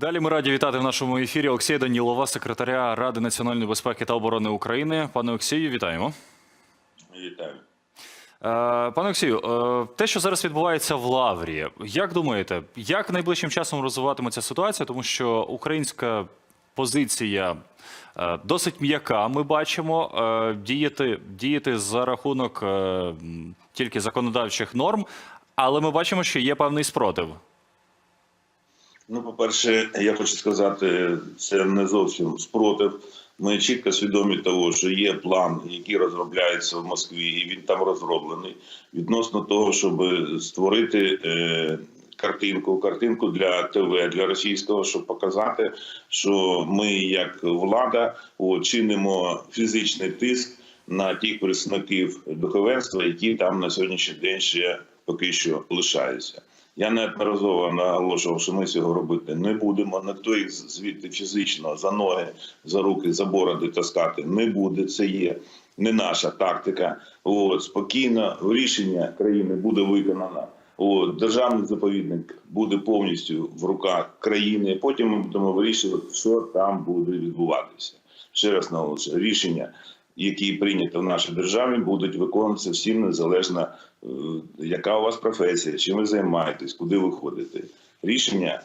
Далі ми раді вітати в нашому ефірі Олексія Данілова, секретаря Ради національної безпеки та оборони України. Пане Олексію, вітаємо. Вітаю. Е, Пане Олексію, е, те, що зараз відбувається в Лаврі, як думаєте, як найближчим часом розвиватиметься ситуація? Тому що українська позиція е, досить м'яка. Ми бачимо діяти, діяти за рахунок тільки законодавчих норм, але ми бачимо, що є певний спротив. Ну, по-перше, я хочу сказати, це не зовсім спротив. Ми чітко свідомі того, що є план, який розробляється в Москві, і він там розроблений відносно того, щоб створити е, картинку, картинку для ТВ, для російського, щоб показати, що ми, як влада, чинимо фізичний тиск на тих представників духовенства, які там на сьогоднішній день ще поки що лишаються. Я неодноразово наголошував, що ми цього робити не будемо. Ніхто їх звідти фізично за ноги, за руки, за бороди таскати не буде. Це є не наша тактика. От спокійно рішення країни буде виконано. От, державний заповідник буде повністю в руках країни. Потім ми будемо вирішувати, що там буде відбуватися. Ще раз наголошую, рішення, які прийняті в нашій державі, будуть виконуватися всім незалежно, е, яка у вас професія, чим ви займаєтесь, куди ви ходите. Рішення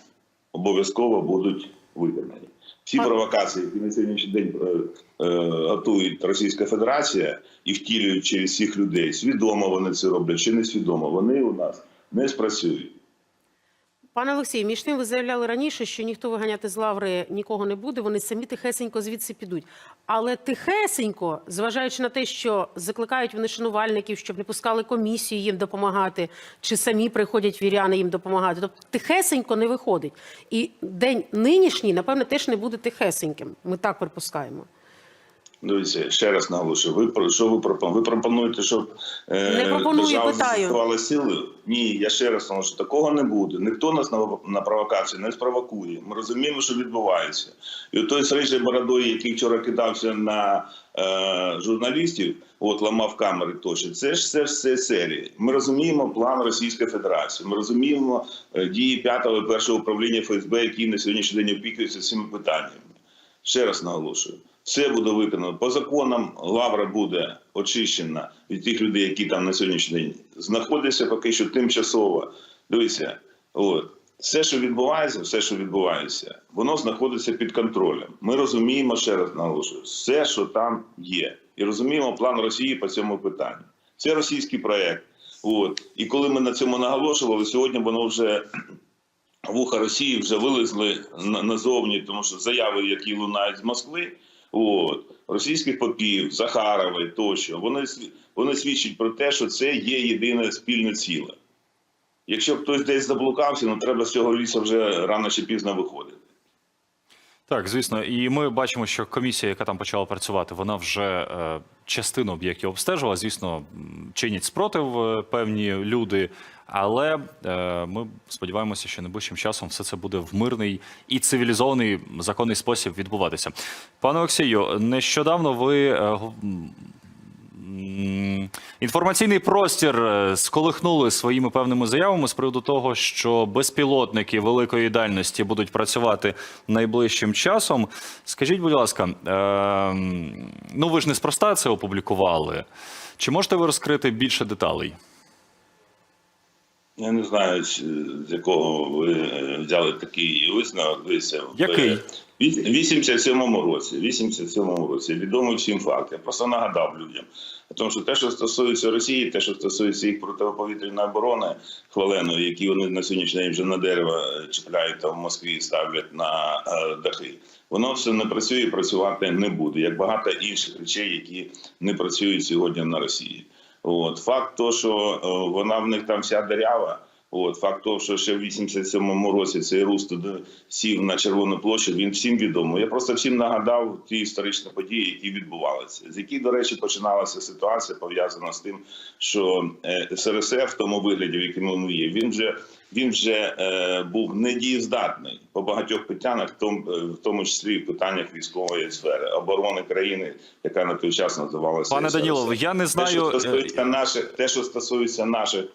обов'язково будуть виконані. Всі провокації, які на сьогоднішній день е, е, готують Російська Федерація і втілюють через всіх людей, свідомо вони це роблять чи несвідомо, вони у нас не спрацюють. Пане Олексію, між тим ви заявляли раніше, що ніхто виганяти з лаври нікого не буде. Вони самі тихесенько звідси підуть. Але тихесенько, зважаючи на те, що закликають вони шанувальників, щоб не пускали комісію їм допомагати, чи самі приходять віряни їм допомагати. Тобто тихесенько не виходить. І день нинішній, напевне, теж не буде тихесеньким. Ми так припускаємо. Дивіться, ще раз наголошую. Ви про що ви пропонуєте? Ви пропонуєте, щоб е, Не пропоную, держава застосувала сили? Ні, я ще раз наголошую, такого не буде. Ніхто нас на, на провокацію не спровокує. Ми розуміємо, що відбувається. І той з рижою бородою, який вчора кидався на е, журналістів, от ламав камери тощо. Це ж це все серії. Ми розуміємо план Російської Федерації. Ми розуміємо е, дії п'ятого і першого управління ФСБ, які на сьогоднішній день опікуються цими питаннями. Ще раз наголошую, все буде виконано по законам. Лавра буде очищена від тих людей, які там на сьогоднішній день знаходяться поки що тимчасово. Дивіться, от все, що відбувається, все, що відбувається, воно знаходиться під контролем. Ми розуміємо ще раз наголошую, все, що там є, і розуміємо план Росії по цьому питанню. Це російський проект. От і коли ми на цьому наголошували, сьогодні воно вже вуха Росії вже вилезли назовні, тому що заяви, які лунають з Москви, от російських попів, Захарової тощо, вони вони свідчать про те, що це є єдине спільне ціле. Якщо хтось десь заблукався, ну треба з цього лісу вже рано чи пізно виходити. Так, звісно, і ми бачимо, що комісія, яка там почала працювати, вона вже е, частину об'єктів обстежила. Звісно, чинять спротив е, певні люди, але е, ми сподіваємося, що найближчим часом все це буде в мирний і цивілізований законний спосіб відбуватися. Пане Олексію, нещодавно ви. е, Інформаційний простір е, сколихнули своїми певними заявами з приводу того, що безпілотники великої дальності будуть працювати найближчим часом. Скажіть, будь ласка, е, ну ви ж неспроста це опублікували. Чи можете ви розкрити більше деталей? Я не знаю, з якого ви е, взяли такий висновок. Дивіться, в- Який? в 87-му році. 87-му році відомий всім факт. Я просто нагадав людям. Тому що те, що стосується Росії, те, що стосується їх протиповітряної оборони хваленої, які вони на сьогоднішній день вже на дерева е, чіпляють там в Москві ставлять на е, дахи, воно все не працює і працювати не буде, як багато інших речей, які не працюють сьогодні на Росії. От факт то, що е, вона в них там вся дерява. От факт того, що ще в 87-му році цей Рус туди сів на Червону площу, він всім відомий. Я просто всім нагадав ті історичні події, які відбувалися, з яких, до речі, починалася ситуація пов'язана з тим, що е, СРСР в тому вигляді, в якому він є, він вже він вже е, був недієздатний по багатьох питаннях, в тому, е, в тому числі в питаннях військової сфери оборони країни, яка на той час називалася Пане. Данілов, я не Те, що знаю. е, стосується наших, те, що стосується наших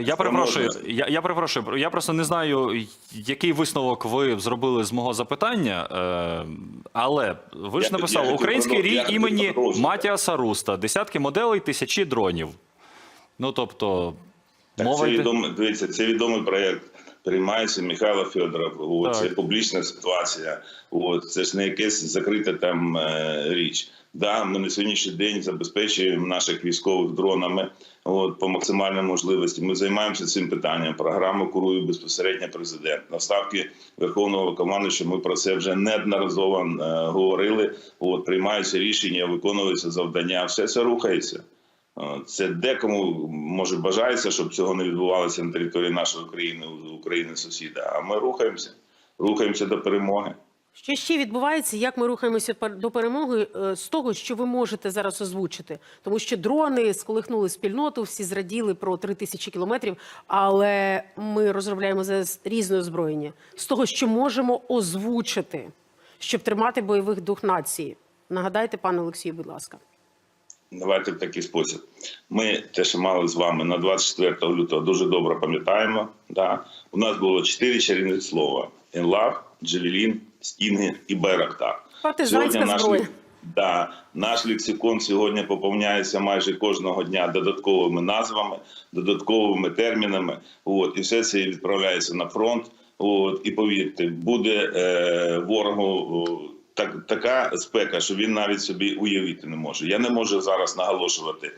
Я перепрошую, я, я перепрошую. Я просто не знаю, який висновок ви зробили з мого запитання. Е, але ви ж Я- написали я український рій імені. Матіаса Руста, десятки моделей, тисячі дронів. Ну тобто, Так, мова це йде- відомий, дивіться, це відомий проєкт. Приймається Михайло Федоров. Це публічна ситуація. От, це ж не якась закрита там е, річ. Да, ми на сьогоднішній день забезпечуємо наших військових дронами от, по максимальній можливості. Ми займаємося цим питанням. Програму курує безпосередньо президент. На ставки Верховного командуючого ми про це вже неодноразово е, говорили. От, приймаються рішення, виконуються завдання. Все це рухається. Це декому може бажається, щоб цього не відбувалося на території нашої країни, України сусіда. А ми рухаємося, рухаємося до перемоги. Що ще відбувається? Як ми рухаємося до перемоги е, з того, що ви можете зараз озвучити? Тому що дрони сколихнули спільноту, всі зраділи про три тисячі кілометрів, але ми розробляємо зараз різне озброєння з того, що можемо озвучити, щоб тримати бойових дух нації. Нагадайте, пане Олексію, будь ласка. Давайте в такий спосіб. Ми те, що мали з вами на 24 лютого, дуже добре пам'ятаємо. Да? У нас було чотири чарівних слова: Енлав, Джевелін, Стінги і Байрактар. Партизанська наш, зброя. да, наш лексикон сьогодні поповняється майже кожного дня додатковими назвами, додатковими термінами. От, і все це відправляється на фронт. От, і повірте, буде е, ворогу так, така спека, що він навіть собі уявити не може. Я не можу зараз наголошувати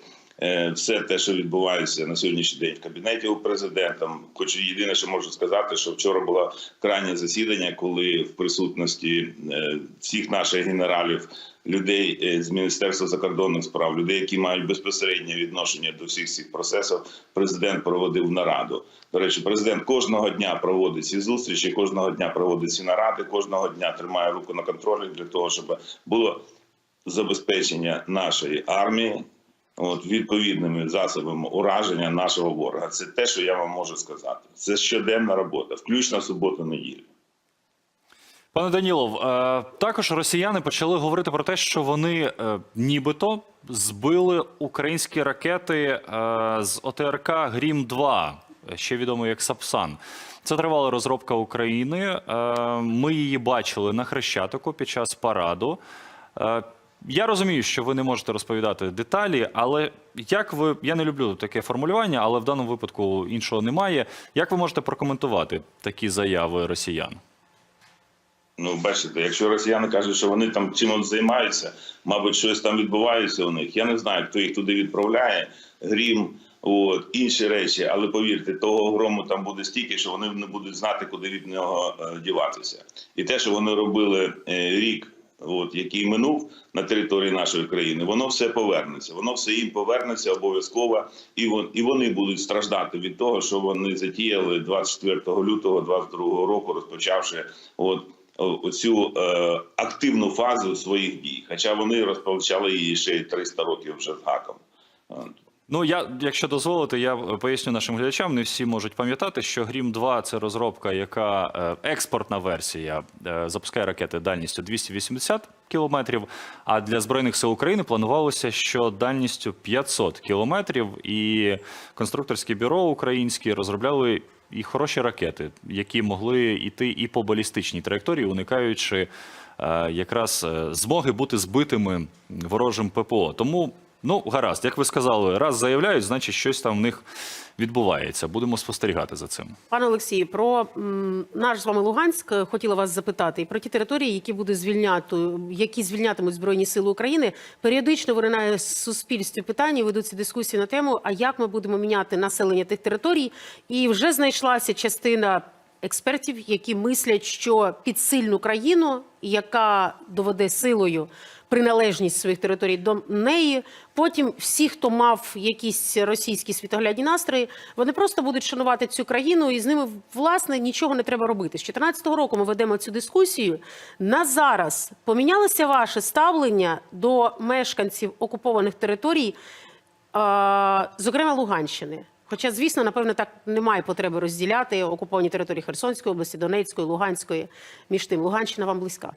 все те, що відбувається на сьогоднішній день в кабінеті у президента. Хочу єдине, що можу сказати, що вчора було крайнє засідання, коли в присутності е, всіх наших генералів, людей е, з міністерства закордонних справ, людей, які мають безпосереднє відношення до всіх цих процесів, президент проводив нараду. До речі, президент кожного дня проводить ці зустрічі, кожного дня проводить ці наради, кожного дня тримає руку на контролі для того, щоб було забезпечення нашої армії. От відповідними засобами ураження нашого ворога, це те, що я вам можу сказати. Це щоденна робота, включно суботу неділю. Пане Данілов, е, також росіяни почали говорити про те, що вони е, нібито збили українські ракети е, з ОТРК Грім 2 ще відомо як Сапсан. Це тривала розробка України. Ми її бачили на Хрещатику під час параду. Я розумію, що ви не можете розповідати деталі, але як ви я не люблю таке формулювання, але в даному випадку іншого немає. Як ви можете прокоментувати такі заяви росіян? Ну, бачите, якщо росіяни кажуть, що вони там чимось займаються, мабуть, щось там відбувається у них. Я не знаю, хто їх туди відправляє. Грім, от інші речі, але повірте, того грому там буде стільки, що вони не будуть знати, куди від нього е, діватися. І те, що вони робили е, рік. От який минув на території нашої країни, воно все повернеться. Воно все їм повернеться обов'язково, і вон і вони будуть страждати від того, що вони затіяли 24 лютого 22 року, розпочавши от оцю е, активну фазу своїх дій. Хоча вони розпочали її ще й 300 років вже з гаком. Ну, я, якщо дозволите, я поясню нашим глядачам. Не всі можуть пам'ятати, що Грім 2 це розробка, яка е, експортна версія е, запускає ракети дальністю 280 кілометрів. А для збройних сил України планувалося, що дальністю 500 кілометрів. І конструкторське бюро українське розробляли і хороші ракети, які могли йти і по балістичній траєкторії, уникаючи е, якраз змоги бути збитими ворожим ППО. Тому Ну, гаразд, як ви сказали, раз заявляють, значить щось там в них відбувається. Будемо спостерігати за цим. Пане Олексію, про м, наш з вами Луганськ е, хотіла вас запитати і про ті території, які буде звільняти, які звільнятимуть збройні сили України. Періодично виринає в суспільстві питання, ведуться дискусії на тему, а як ми будемо міняти населення тих територій. І вже знайшлася частина експертів, які мислять, що під сильну країну, яка доведе силою приналежність своїх територій до неї. Потім всі, хто мав якісь російські світоглядні настрої, вони просто будуть шанувати цю країну, і з ними власне нічого не треба робити. З 2014 року ми ведемо цю дискусію. На зараз помінялося ваше ставлення до мешканців окупованих територій, зокрема Луганщини. Хоча, звісно, напевно, так немає потреби розділяти окуповані території Херсонської області, Донецької, Луганської. Між тим, Луганщина вам близька.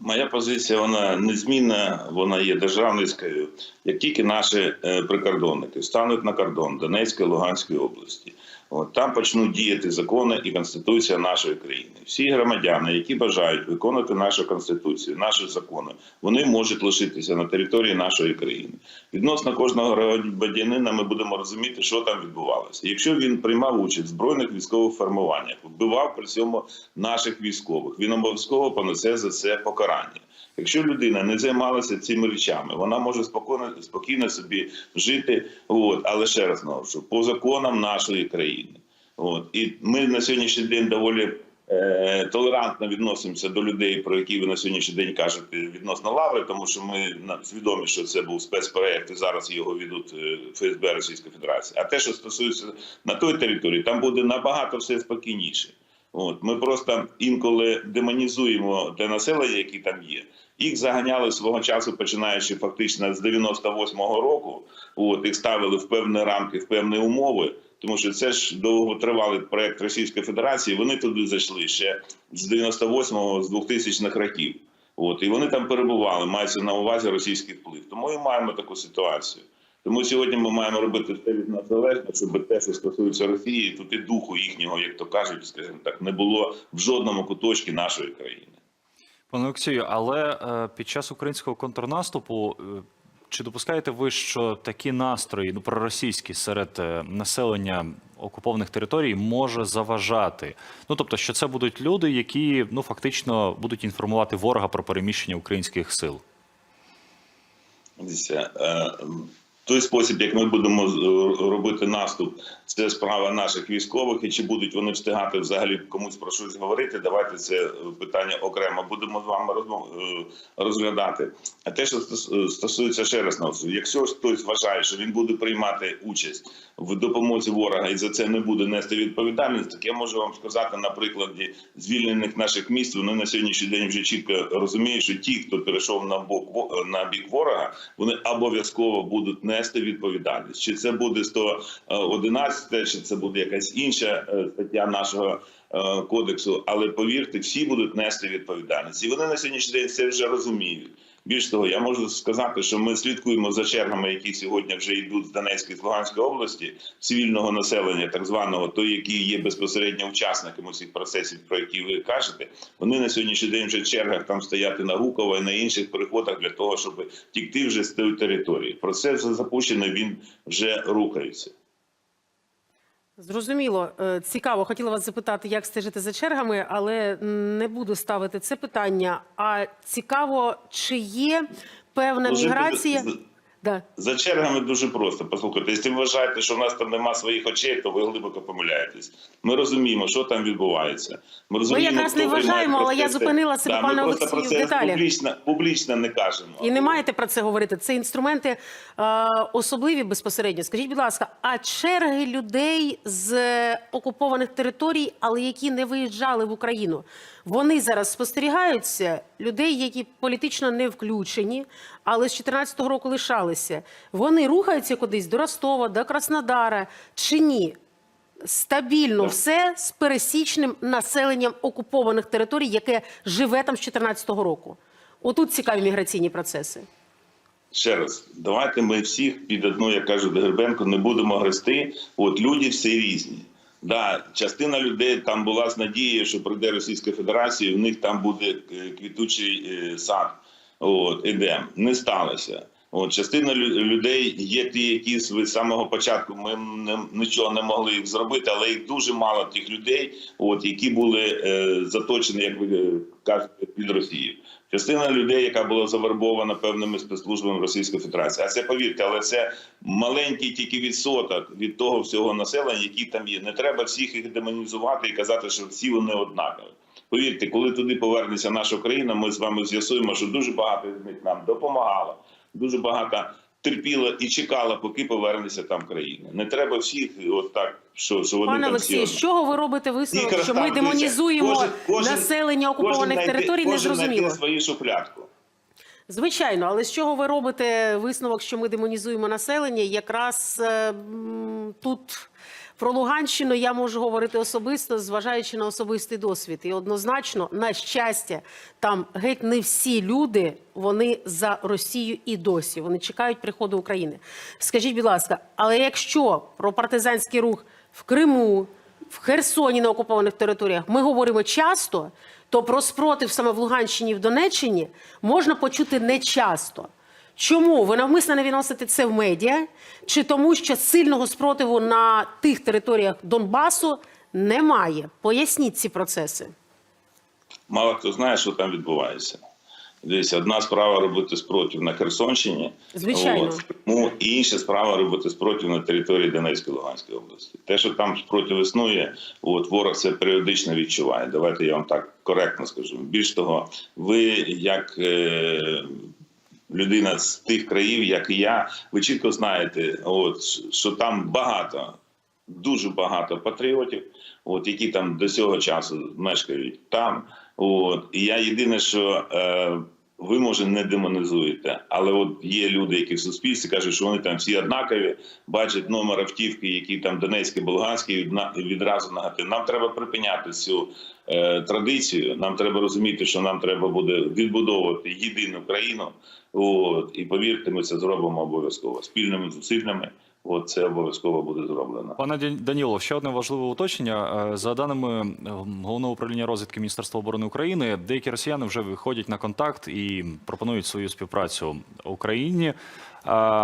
Моя позиція вона незмінна, вона є державницькою. Як тільки наші е, прикордонники стануть на кордон Донецької Луганської області, от там почнуть діяти закони і конституція нашої країни. Всі громадяни, які бажають виконувати нашу конституцію, наші закони, вони можуть лишитися на території нашої країни. Відносно кожного громадянина ми будемо розуміти, що там відбувалося. Якщо він приймав участь в збройних військових формуваннях, вбивав при цьому наших військових, він обов'язково понесе за це покарання. Якщо людина не займалася цими речами, вона може спокійно, спокійно собі жити. От, але ще раз наголошую, по законам нашої країни. От і ми на сьогоднішній день доволі е, толерантно відносимося до людей, про які ви на сьогоднішній день кажете відносно лаври, тому що ми свідомі, що це був спецпроект, і зараз його ведуть е, ФСБ Російської Федерації. А те, що стосується на той території, там буде набагато все спокійніше. От ми просто інколи демонізуємо те населення, які там є. Їх заганяли свого часу, починаючи фактично з 98-го року. От їх ставили в певні рамки, в певні умови. Тому що це ж довготривалий проект Російської Федерації. Вони туди зайшли ще з 98-го, з 2000-х років. От і вони там перебували, мається на увазі російський вплив. Тому і маємо таку ситуацію. Тому сьогодні ми маємо робити все від нас залежно, щоб те, що стосується Росії, тут і духу їхнього, як то кажуть, скажімо так, не було в жодному куточку нашої країни. Пане Олексію, але е, під час українського контрнаступу. е, Чи допускаєте ви, що такі настрої ну проросійські серед е, населення окупованих територій може заважати? Ну тобто, що це будуть люди, які ну фактично будуть інформувати ворога про переміщення українських сил? Е, той спосіб, як ми будемо з- робити наступ, це справа наших військових. І чи будуть вони встигати взагалі комусь про щось говорити? Давайте це питання окремо будемо з вами е, розглядати. А те, що стос- стосується ще раз наголошую, якщо хтось вважає, що він буде приймати участь в допомозі ворога і за це не буде нести відповідальність, так я можу вам сказати на прикладі звільнених наших міст. Вони на сьогоднішній день вже чітко розуміють, що ті, хто перейшов на бок на бік ворога, вони обов'язково будуть нести відповідальність. Чи це буде 111, чи це буде якась інша е, стаття нашого е, кодексу, але повірте, всі будуть нести відповідальність. І вони на сьогоднішній день це вже розуміють. Більш того, я можу сказати, що ми слідкуємо за чергами, які сьогодні вже йдуть з Донецької з Луганської області, цивільного населення, так званого, той, які є безпосередньо учасниками цих процесів, про які ви кажете. Вони на сьогоднішній день вже в чергах там стояти на Гуково і на інших переходах для того, щоб тікти вже з тої території. Процес запущений, він вже рухається. Зрозуміло, Е, цікаво. Хотіла вас запитати, як стежити за чергами, але не буду ставити це питання. А цікаво, чи є певна міграція? Да. За чергами дуже просто. Послухайте, якщо ви вважаєте, що в нас там нема своїх очей, то ви глибоко помиляєтесь. Ми розуміємо, що там відбувається. Ми розуміємо, ми якраз не вважаємо, але я зупинила себе, Да, про Олексію, в це деталях. публічно, публічно не кажемо. І не маєте про це говорити. Це інструменти е, особливі безпосередньо. Скажіть, будь ласка, а черги людей з окупованих територій, але які не виїжджали в Україну, вони зараз спостерігаються людей, які політично не включені, але з 14-го року лишалися. Вони рухаються кудись до Ростова, до Краснодара чи ні? Стабільно все з пересічним населенням окупованих територій, яке живе там з 14-го року. Отут цікаві міграційні процеси. Ще раз, давайте ми всіх під одну, як кажуть Гребенко, не будемо грести. От люди всі різні. Да, частина людей там була з надією, що прийде Російська Федерація, і в них там буде е, квітучий е, сад. От, іде Не сталося. От, частина лю- людей є ті, які з самого початку ми не, нічого не могли їх зробити, але їх дуже мало тих людей, от, які були е, заточені, як ви е, кажете, під Росію. Частина людей, яка була завербована певними спецслужбами Російської Федерації. А це повірте, але це маленький тільки відсоток від того всього населення, який там є. Не треба всіх їх демонізувати і казати, що всі вони однакові. Повірте, коли туди повернеться наша країна, ми з вами з'ясуємо, що дуже багато з них нам допомагало, дуже багато терпіло і чекало, поки повернеться там країна. Не треба всіх, от так, що, що вони Пане там Олексію, з чого ви робите висновок, що ми демонізуємо кожен- кожен- населення окупованих знайде- територій? кожен Незрозуміло. знайде свою шуфлядку. Звичайно, але з чого ви робите висновок, що ми демонізуємо населення? Якраз е, тут Про Луганщину я можу говорити особисто, зважаючи на особистий досвід. І однозначно, на щастя, там геть не всі люди вони за Росію і досі. Вони чекають приходу України. Скажіть, будь ласка, але якщо про партизанський рух в Криму, в Херсоні на окупованих територіях ми говоримо часто, то про спротив саме в Луганщині і в Донеччині можна почути не часто. Чому ви навмисно не відносите це в медіа? Чи тому, що сильного спротиву на тих територіях Донбасу немає? Поясніть ці процеси. Мало хто знає, що там відбувається. Дивіться, одна справа робити спротив на Херсонщині, Звичайно. От, Криму, і інша справа робити спротив на території Донецької Луганської області. Те, що там спротив існує, от ворог це періодично відчуває. Давайте я вам так коректно скажу. Більш того, ви як е, людина з тих країв, як і я, ви чітко знаєте, от що там багато, дуже багато патріотів, от які там до цього часу мешкають там. От і я єдине, що е, ви може не демонізуєте, але от є люди, які в суспільстві кажуть, що вони там всі однакові, бачать номер автівки, які там Донецький, Болганський, відразу нагадують. Нам треба припиняти цю е, традицію. Нам треба розуміти, що нам треба буде відбудовувати єдину країну. От і повірте, ми це зробимо обов'язково спільними зусиллями. Це обов'язково буде зроблено. Пане Дан- Данілов, ще одне важливе уточнення. Е, За даними е, головного управління розвідки Міністерства оборони України, деякі росіяни вже виходять на контакт і пропонують свою співпрацю Україні.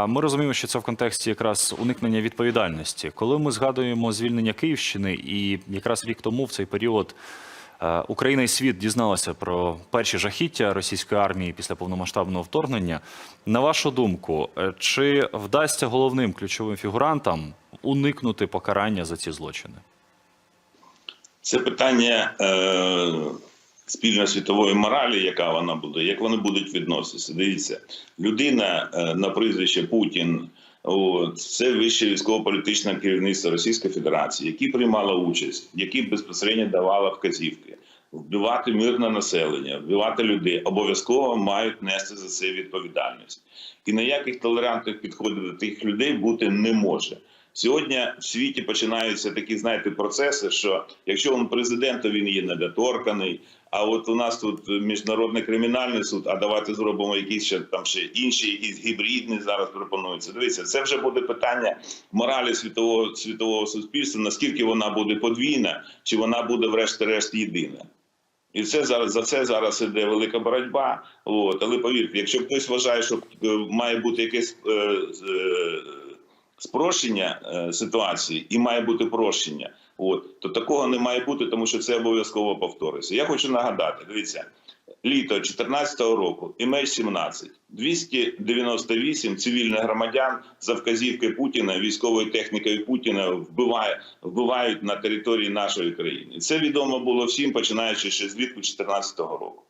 Ми розуміємо, що це в контексті якраз уникнення відповідальності. Коли ми згадуємо звільнення Київщини, і якраз рік тому в цей період. Е, Україна і світ дізналися про перші жахіття російської армії після повномасштабного вторгнення. На вашу думку, е, чи вдасться головним ключовим фігурантам уникнути покарання за ці злочини? Це питання е, спільно-світової моралі, яка вона буде, як вони будуть відноситися. Дивіться, людина е, на прізвище Путін. От, це вище військово-політичне керівництво Російської Федерації, які приймали участь, які безпосередньо давали вказівки. Вбивати мирне населення, вбивати людей обов'язково мають нести за це відповідальність. І ніяких толерантних підходів до тих людей бути не може. Сьогодні в світі починаються такі, знаєте, процеси, що якщо він президент, то він є недоторканий. А от у нас тут міжнародний кримінальний суд, а давайте зробимо якісь ще там ще інші, якісь гібридні зараз пропонуються. Дивіться, це вже буде питання моралі світового світового суспільства. Наскільки вона буде подвійна, чи вона буде врешті-решт єдина. І це зараз за це зараз іде велика боротьба. От але повірте, якщо хтось вважає, що е, має бути якесь е, е, спрощення е, ситуації і має бути прощення, от то такого не має бути, тому що це обов'язково повториться. Я хочу нагадати: дивіться, літо 2014 року і меч 17 298 цивільних громадян за вказівки Путіна, військовою технікою Путіна вбиває, вбивають на території нашої країни. Це відомо було всім, починаючи ще з влітку 2014 року.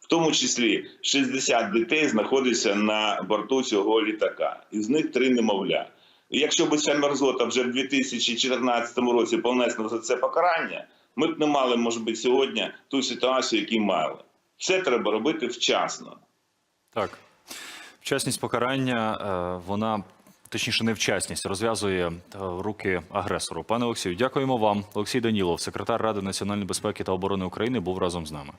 В тому числі 60 дітей знаходяться на борту цього літака, із них три немовля. Якщо б ця мерзота вже в 2014 році понесла за це покарання, ми б не мали, може бути, сьогодні ту ситуацію, яку мали. Все треба робити вчасно. Так, вчасність покарання, е, вона точніше невчасність розв'язує е, руки агресору. Пане Олексію, дякуємо вам. Олексій Данілов, секретар Ради національної безпеки та оборони України, був разом з нами.